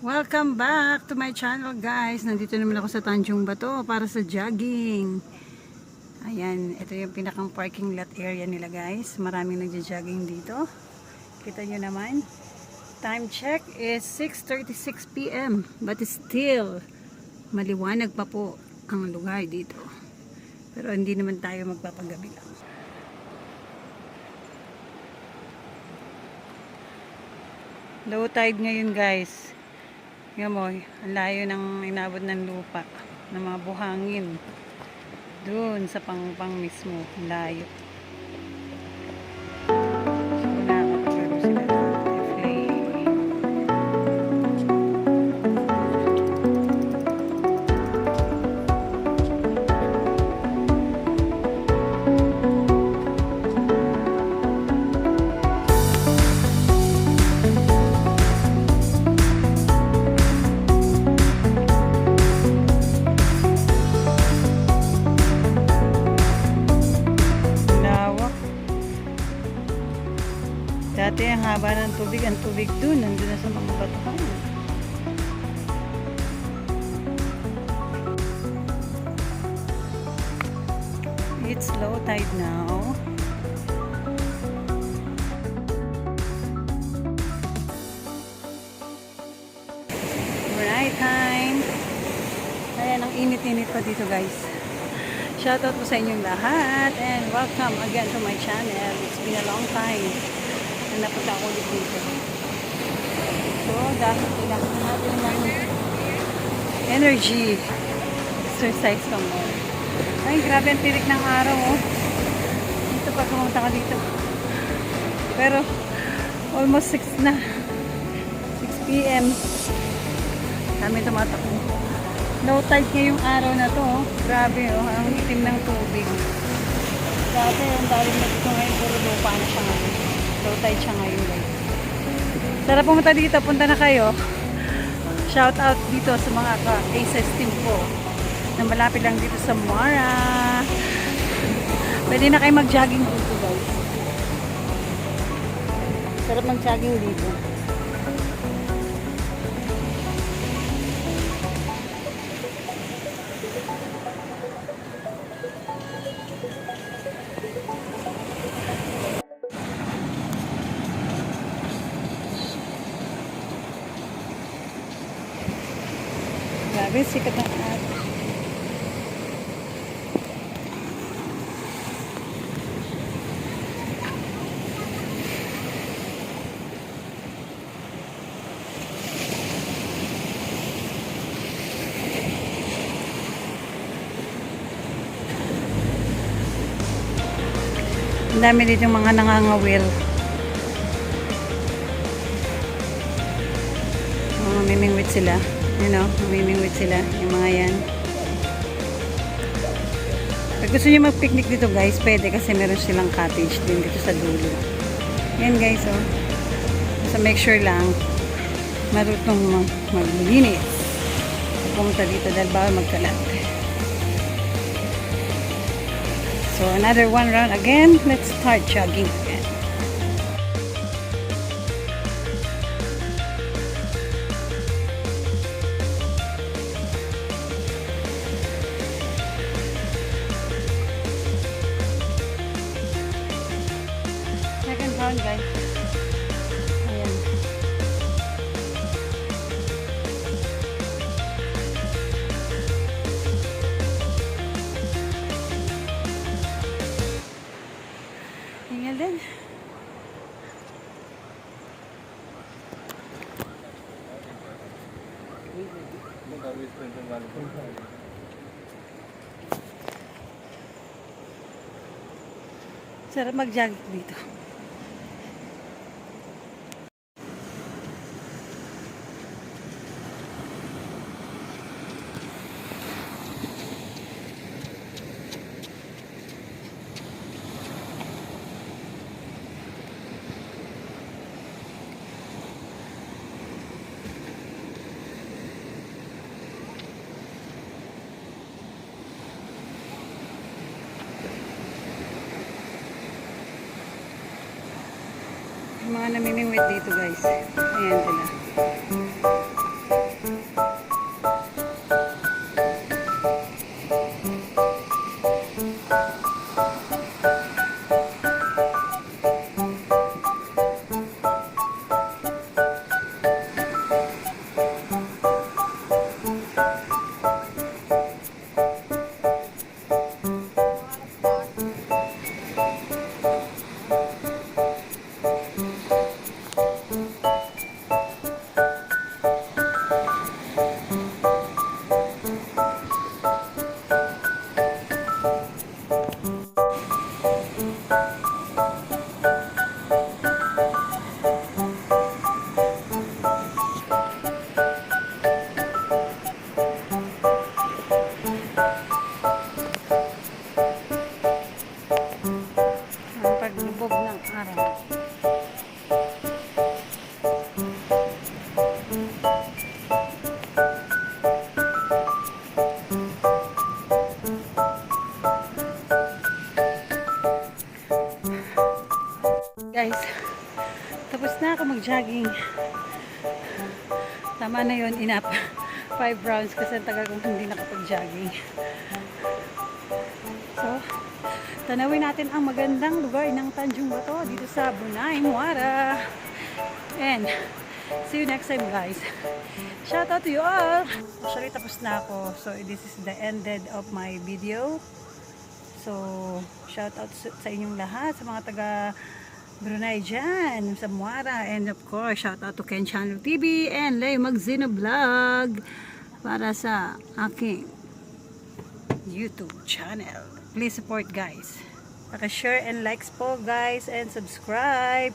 Welcome back to my channel guys. Nandito naman ako sa Tanjung Bato para sa jogging. Ayan, ito yung pinakang parking lot area nila guys. Maraming nagja-jogging dito. Kita nyo naman. Time check is 6.36 p.m. But still, maliwanag pa po ang lugar dito. Pero hindi naman tayo magpapagabi lang. Low tide ngayon guys. Mo, ang layo ng inabot ng lupa ng mga buhangin. Doon sa pangpang mismo, layo. Haba ng tubig, ang tubig dun, nandun na sa mga batuhan. It's low tide now. Right time. Ayan, ang init-init pa dito guys. Shoutout po sa inyong lahat and welcome again to my channel. It's been a long time na napunta ako dito. So, dahil kailangan natin ng energy, exercise ka mo. Ay, grabe ang tirik ng araw, oh. Dito pa pumunta ka dito. Pero, almost 6 na. 6 p.m. Kami tumatakbo. Low tide ngayong araw na to. oh. Grabe oh, ang itim ng tubig. Dati yung dalim na dito ngayon, puro ngayon. Low tide siya ngayon guys. Sarap pumunta dito, punta na kayo. Shout out dito sa mga ka-aces team ko na malapit lang dito sa Mara. Pwede na kayo mag-jogging dito guys. Sarap mag-jogging dito. Grabe, sikat ng araw. Ang dami dito yung mga nangangawil. Mga mimingwit sila. You know, mimingwit sila. Yung mga yan. Pag gusto nyo mag-picnic dito guys, pwede kasi meron silang cottage din dito sa dulo. Yan guys, oh. So make sure lang, marutong mag- maglinis. Pumunta dito dahil bawal magkalat. So another one round again. Let's start jogging round guys. Ayan. Hingal din. Sarap mag-jog dito. Namimingwit dito guys. Ayan sila. Mag-jogging. Tama na yun, enough. 5 rounds kasi ang tagal kong hindi nakapag-jogging. So, tanawin natin ang magandang lugar ng Tanjung Bato dito sa Bunay, Muara. And, see you next time guys. Shout out to you all! Actually, tapos na ako. So, this is the ended of my video. So, shout out sa inyong lahat, sa mga taga Brunei dyan, sa Muara. And of course, shout out to Ken Channel TV and Lay Magzino Vlog para sa aking YouTube channel. Please support guys. Paka-share and likes po guys and subscribe.